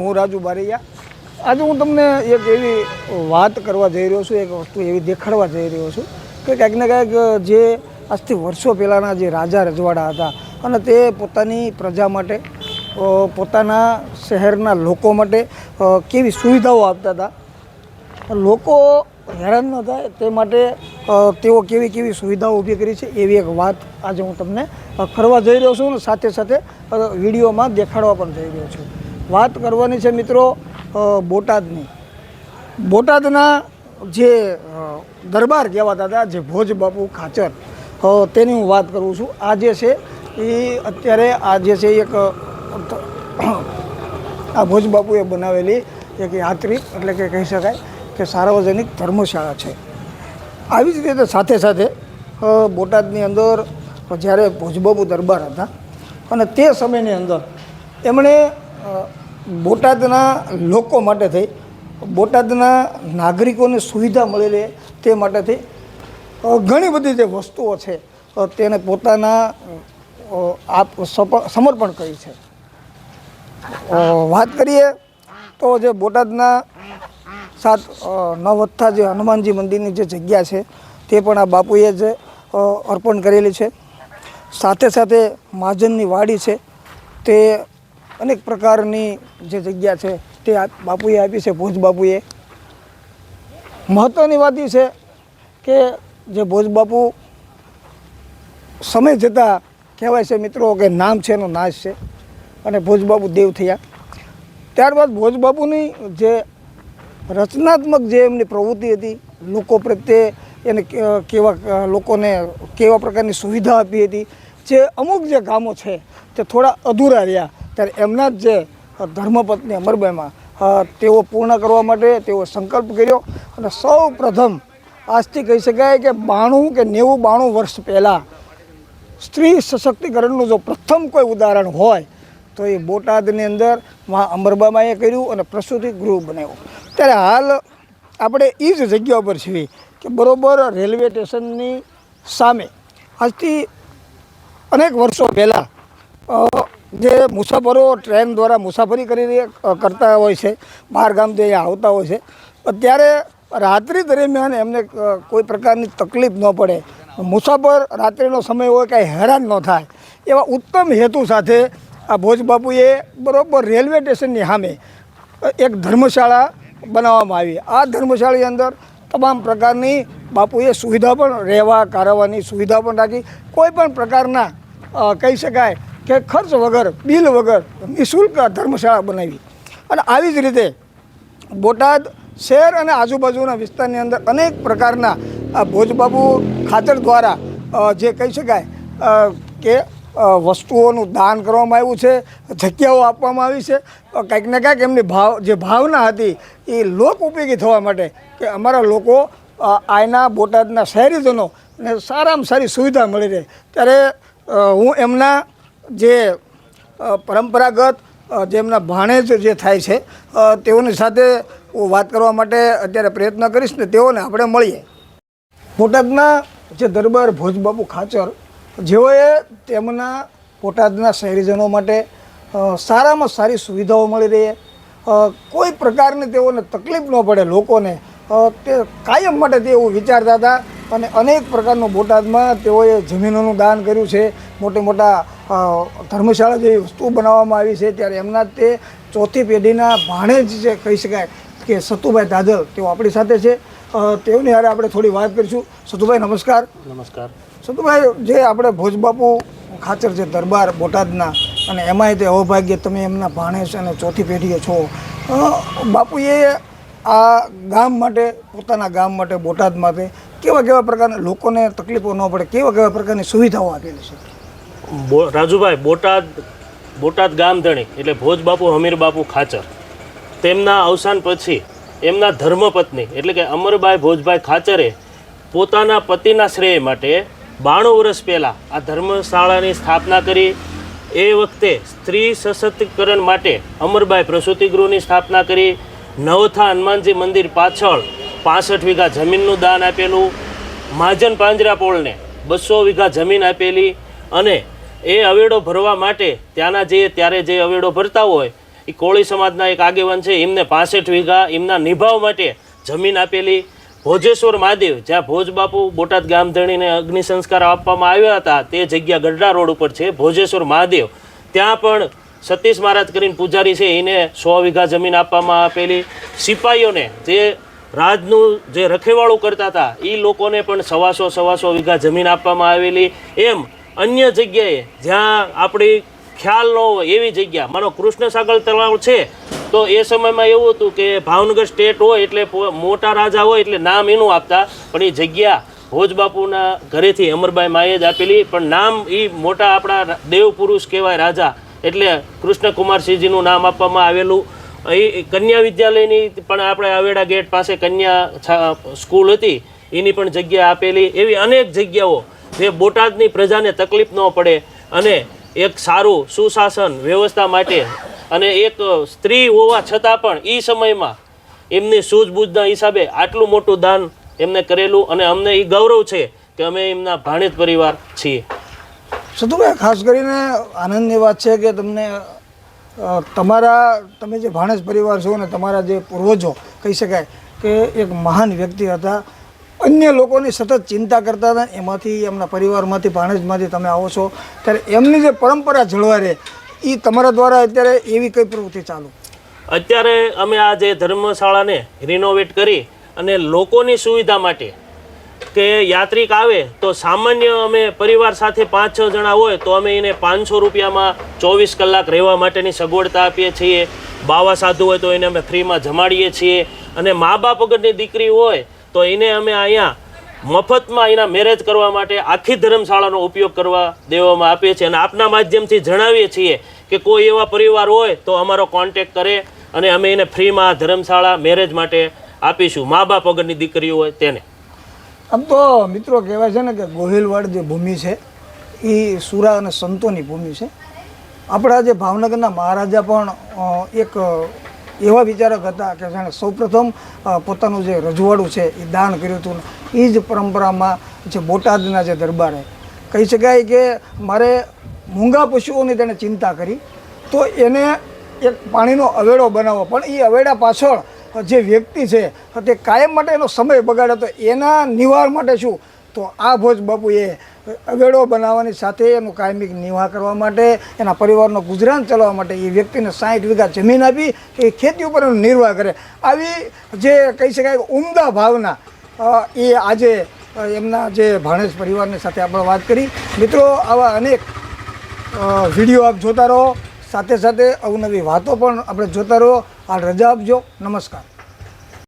હું રાજુ બારૈયા. આજે હું તમને એક એવી વાત કરવા જઈ રહ્યો છું, એક વસ્તુ એવી દેખાડવા જઈ રહ્યો છું કે ક્યાંક ને ક્યાંક જે આજથી વર્ષો પહેલાંના જે રાજા રજવાડા હતા અને તે પોતાની પ્રજા માટે પોતાના શહેરના લોકો માટે કેવી સુવિધાઓ આપતા હતા. લોકો હેરાન ન થાય તે માટે તેઓ કેવી કેવી સુવિધાઓ ઊભી કરી છે એવી એક વાત આજે હું તમને કરવા જઈ રહ્યો છું અને સાથે સાથે વિડીયોમાં દેખાડવા પણ જઈ રહ્યો છું. વાત કરવાની છે મિત્રો બોટાદની. બોટાદના જે દરબાર કહેવાતા હતા, જે ભોજ બાપુ ખાચર તેની હું વાત કરું છું. આ જે છે, એ અત્યારે આ જે છે, એક આ ભોજ બાપુએ બનાવેલી એક યાત્રી, એટલે કે કહી શકાય કે સાર્વજનિક ધર્મશાળા છે. આવી જ રીતે સાથે સાથે બોટાદની અંદર જ્યારે ભોજબાબુ દરબાર હતા, અને તે સમયની અંદર એમણે બોટાદના લોકો માટે થઈ બોટાદના નાગરિકોને સુવિધા મળી રહે તે માટે થઈ. ઘણી બધી જે વસ્તુઓ છે તેને પોતાના આપ સમર્પણ કરી છે. વાત કરીએ તો જે બોટાદના સાત અ, નવ જે હનુમાનજી મંદિરની જે જગ્યા છે તે પણ આ બાપુએ જ અર્પણ કરેલી છે. સાથે સાથે મહાજનની વાડી છે તે અનેક પ્રકારની જે જગ્યા છે તે બાપુએ આપી છે, ભોજ બાપુએ. મહત્ત્વની વાત એ છે કે જે ભોજ બાપુ સમય જતાં કહેવાય છે મિત્રો કે નામ છે એનો નાશ છે અને ભોજબાબુ દેવ થયા. ત્યારબાદ ભોજબાબુની જે રચનાત્મક જે એમની પ્રવૃત્તિ હતી, લોકો પ્રત્યે એને કેવા, લોકોને કેવા પ્રકારની સુવિધા આપી હતી, જે અમુક જે કામો છે તે થોડા અધૂરા રહ્યા. ત્યારે એમના જ જે ધર્મપત્ની અમરબાઈમાં તેઓ પૂર્ણ કરવા માટે તેઓ સંકલ્પ કર્યો અને સૌ પ્રથમ આજથી કહી શકાય કે બાણું કે નેવું બાણું વર્ષ પહેલાં સ્ત્રી સશક્તિકરણનું જો પ્રથમ કોઈ ઉદાહરણ હોય, તો એ બોટાદની અંદર મા અમરબામાએ કર્યું અને પ્રસૂતિ ગૃહ બનાવ્યું. ત્યારે હાલ આપણે એ જ જગ્યા ઉપર છીએ કે બરોબર રેલવે સ્ટેશનની સામે. આજથી અનેક વર્ષો પહેલાં જે મુસાફરો ટ્રેન દ્વારા મુસાફરી કરી કરતા હોય છે, બહાર ગામથી અહીંયા આવતા હોય છે. ત્યારે રાત્રિ દરમિયાન એમને કોઈ પ્રકારની તકલીફ ન પડે. મુસાફર રાત્રિનો સમય હોય કાંઈ હેરાન ન થાય. એવા ઉત્તમ હેતુ સાથે આ ભોજબાપુએ બરાબર રેલવે સ્ટેશનની સામે એક ધર્મશાળા બનાવવામાં આવી. આ ધર્મશાળાની અંદર તમામ પ્રકારની બાપુએ સુવિધા પણ રહેવા, કારવાની સુવિધા પણ રાખી. કોઈ પણ પ્રકારના કહી શકાય કે ખર્ચ વગર, બિલ વગર નિઃશુલ્ક ધર્મશાળા બનાવી. અને આવી જ રીતે બોટાદ શહેર અને આજુબાજુના વિસ્તારની અંદર અનેક પ્રકારના ભોજબાબુ ખાતર દ્વારા જે કહી શકાય કે વસ્તુઓનું દાન કરવામાં આવ્યું છે, જગ્યાઓ આપવામાં આવી છે. કંઈક ને કંઈક એમની ભાવ, જે ભાવના હતી એ લોક ઉપયોગી થવા માટે કે અમારા લોકો આયના બોટાદના શહેરીજનો ને સારામાં સારી સુવિધા મળી રહે. ત્યારે હું એમના જે પરંપરાગત જેમના ભાણેજ જે થાય છે તેઓની સાથે હું વાત કરવા માટે અત્યારે પ્રયત્ન કરીશ ને તેઓને આપણે મળીએ. બોટાદના જે દરબાર ભોજબાબુ ખાચર, જેઓએ તેમના બોટાદના શહેરીજનો માટે સારામાં સારી સુવિધાઓ મળી રહે કોઈ પ્રકારની તેઓને તકલીફ ન પડે લોકોને. તે કાયમ માટે તે એવું વિચારતા હતા અને અનેક પ્રકારનું બોટાદમાં તેઓએ જમીનોનું દાન કર્યું છે. મોટી મોટા ધર્મશાળા જેવી વસ્તુઓ બનાવવામાં આવી છે ત્યારે એમના તે ચોથી પેઢીના ભાણેજ જે કહી શકાય કે સતુભાઈ દાદલ તેઓ આપણી સાથે છે. તેઓની હારે આપણે થોડી વાત કરીશું. સતુભાઈ નમસ્કાર. નમસ્કાર. સતુભાઈ જે આપણે ભોજબાપુ ખાચર છે દરબાર બોટાદના અને એમાંય તે અવભાગ્ય તમે એમના ભાણેજ અને ચોથી પેઢીએ છો. બાપુએ આ ગામ માટે પોતાના ગામ માટે બોટાદ માટે કેવા કેવા પ્રકારના લોકોને તકલીફો ન પડે કેવા કેવા પ્રકારની સુવિધાઓ આપેલી છે? રાજુભાઈ, બોટાદ બોટાદ ગામધણી એટલે ભોજ બાપુ, હમીર બાપુ ખાચર. તેમના અવસાન પછી એમના ધર્મપત્ની એટલે કે અમરબાઈ ભોજભાઈ ખાચરે પોતાના પતિના શ્રેય માટે બાણું વર્ષ પહેલાં આ ધર્મશાળાની સ્થાપના કરી. એ વખતે સ્ત્રી સશક્તિકરણ માટે અમરબાઈ પ્રસૂતિ ગૃહની સ્થાપના કરી. નવથા હનુમાનજી મંદિર પાછળ પાસઠ વીઘા જમીનનું દાન આપેલું. મહાજન પાંજરાપોળને બસો વીઘા જમીન આપેલી અને એ અવેડો ભરવા માટે ત્યાંના જે ત્યારે જે અવેડો ભરતા હોય, એ કોળી સમાજના એક આગેવાન છે, એમને પાસઠ વીઘા એમના નિભાવ માટે જમીન આપેલી ભોજેશ્વર મહાદેવ, જ્યાં ભોજ બાપુ બોટાદ ગામધણીને અગ્નિ સંસ્કાર આપવામાં આવ્યા હતા, તે જગ્યા ગઢડા રોડ ઉપર છે, ભોજેશ્વર મહાદેવ. ત્યાં પણ સતીશ મહારાજ કરીને પૂજારી છે, એને સો વીઘા જમીન આપવામાં આપેલી. સિપાહીઓને જે રાજનું જે રખેવાળું કરતા હતા એ લોકોને પણ સવાસો સવાસો વીઘા જમીન આપવામાં આવેલી. એમ અન્ય જગ્યાએ જ્યાં આપણી ખ્યાલ ન હોય, એવી જગ્યા. માનો કૃષ્ણ સાગર તળાવ છે, તો એ સમયમાં એવું હતું કે ભાવનગર સ્ટેટ હોય એટલે મોટા રાજા હોય એટલે નામ એનું આપતા. પણ એ જગ્યા ભોજ બાપુના ઘરેથી અમરબાઈ માએ જ આપેલી. પણ નામ એ મોટા આપણા દેવ પુરુષ કહેવાય રાજા. એટલે કૃષ્ણકુમારસિંહજીનું નામ આપવામાં આવેલું. એ કન્યા વિદ્યાલયની પણ આપણે આવેડા ગેટ પાસે કન્યા સ્કૂલ હતી. એની પણ જગ્યા આપેલી. એવી અનેક જગ્યાઓ જે બોટાદની પ્રજાને તકલીફ ન પડે અને એક સારું સુશાસન વ્યવસ્થા માટે અને એક સ્ત્રી હોવા છતાં પણ એ સમયમાં એમની સૂઝબૂઝના હિસાબે આટલું મોટું દાન એમને કરેલું અને અમને એ ગૌરવ છે કે અમે એમના ભાણેજ પરિવાર છીએ. સતુભાઈ ખાસ કરીને આનંદની વાત છે કે તમને તમારા, તમે જે ભાણેજ પરિવાર છો અને તમારા જે પૂર્વજો, કહી શકાય, કે એક મહાન વ્યક્તિ હતા અન્ય લોકોની સતત ચિંતા કરતા હતા. એમાંથી, એમના પરિવારમાંથી, ભાણેજમાંથી તમે આવો છો. ત્યારે એમની જે પરંપરા જળવાઈ રહે એ તમારા દ્વારા અત્યારે એવી કઈ પ્રવૃત્તિ ચાલુ? અત્યારે અમે આ જે ધર્મશાળાને રિનોવેટ કરી અને લોકોની સુવિધા માટે કે યાત્રિક આવે તો સામાન્ય અમે પરિવાર સાથે પાંચ છ જણા હોય તો અમે એને પાંચસો રૂપિયામાં ચોવીસ કલાક રહેવા માટેની સગવડતા આપીએ છીએ. બાવા સાધુ હોય તો એને અમે ફ્રીમાં જમાડીએ છીએ. અને મા બાપ વગરની દીકરી હોય તો એને અમે અહીંયા મફતમાં એના મેરેજ કરવા માટે આખી ધર્મશાળાનો ઉપયોગ કરવા દેવામાં આપીએ છીએ અને આપના માધ્યમથી જણાવીએ છીએ કે કોઈ એવા પરિવાર હોય તો અમારો કોન્ટેક કરે અને અમે એને ફ્રીમાં ધર્મશાળા મેરેજ માટે આપીશું. મા બાપ વગરની દીકરીઓ હોય તેને. આમ તો મિત્રો કહેવાય છે ને કે ગોહિલવાડ જે ભૂમિ છે, એ સુરા અને સંતોની ભૂમિ છે. આપણા જે ભાવનગરના મહારાજા પણ એક એવા વિચારક હતા કે જેણે સૌપ્રથમ પોતાનું જે રજવાડું છે એ દાન કર્યું હતું. એ જ પરંપરામાં જે બોટાદના જે દરબારે કહી શકાય કે મારે મૂંગા પશુઓની તેણે ચિંતા કરી, તો એને એક પાણીનો અવેડો બનાવવો પણ એ અવેડા પાછળ જે વ્યક્તિ છે તે કાયમ માટે એનો સમય બગાડે તો એના નિવાર માટે શું? તો આ ભોજ બાપુએ અગેડો બનાવવાની સાથે એનું કાયમિક નિવાહ કરવા માટે, એના પરિવારનો ગુજરાન ચલાવવા માટે એ વ્યક્તિને સાઠ વીઘા જમીન આપી એ ખેતી ઉપર એનો નિર્વાહ કરે. આવી જે કહી શકાય ઉમદા ભાવના એ આજે એમના જે ભાણેજ પરિવારની સાથે આપણે વાત કરી. મિત્રો, આવા અનેક વીડિયો આપ જોતા રહો. સાથે સાથે અવનવી વાતો પણ આપણે જોતા રહો. હાલ રજા આપજો. નમસ્કાર.